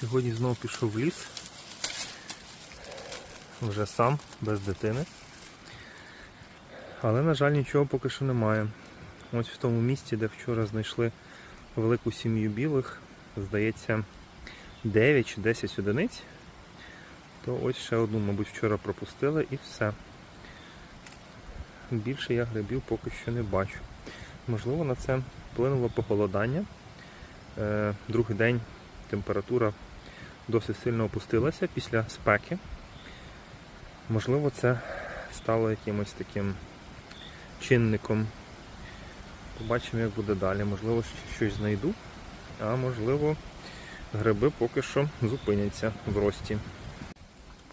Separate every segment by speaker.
Speaker 1: Сьогодні знову пішов в ліс. Вже сам, без дитини. Але, на жаль, нічого поки що немає. Ось в тому місці, де вчора знайшли велику сім'ю білих, здається, 9 чи 10 одиниць. То ось ще одну, мабуть, вчора пропустили і все. Більше я грибів поки що не бачу. Можливо, на це вплинуло похолодання. Е, Другий день температура досить сильно опустилася після спеки. Можливо, це стало якимось таким чинником. Побачимо, як буде далі. Можливо, щось знайду, а можливо, гриби поки що зупиняться в рості.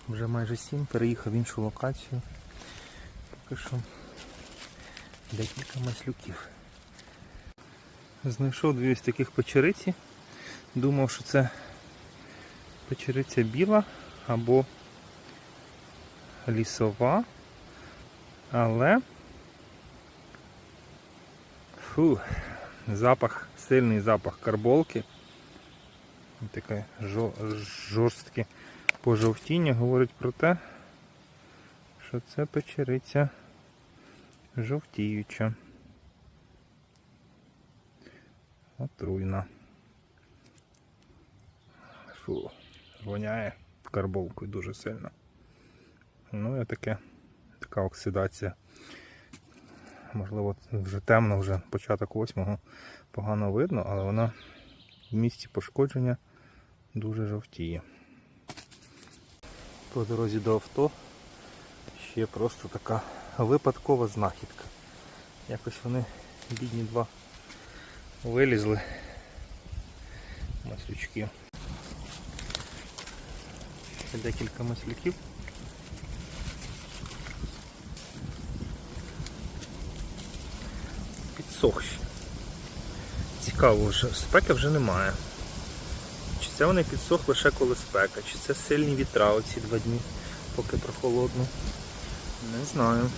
Speaker 1: Вже майже сім, переїхав в іншу локацію. Поки що декілька маслюків. Знайшов дві ось таких печериці. Думав, що це печериця біла або лісова. Але фу, запах, сильний запах карболки. Таке жорстке пожовтіння говорить про те, що це печериця жовтіюча. Отруйна. Фу, воняє карбовкою дуже сильно. Ну і таке, така оксидація. Можливо, вже темно, вже початок восьмого погано видно, але вона в місці пошкодження дуже жовтіє. По дорозі до авто ще просто така випадкова знахідка. Якось вони бідні два вилізли маслючки. Ще декілька масляків. Підсохші. Цікаво, вже спеки вже немає. Чи це вони підсох лише коли спека, чи це сильні вітра оці два дні, поки прохолодно. Не знаю.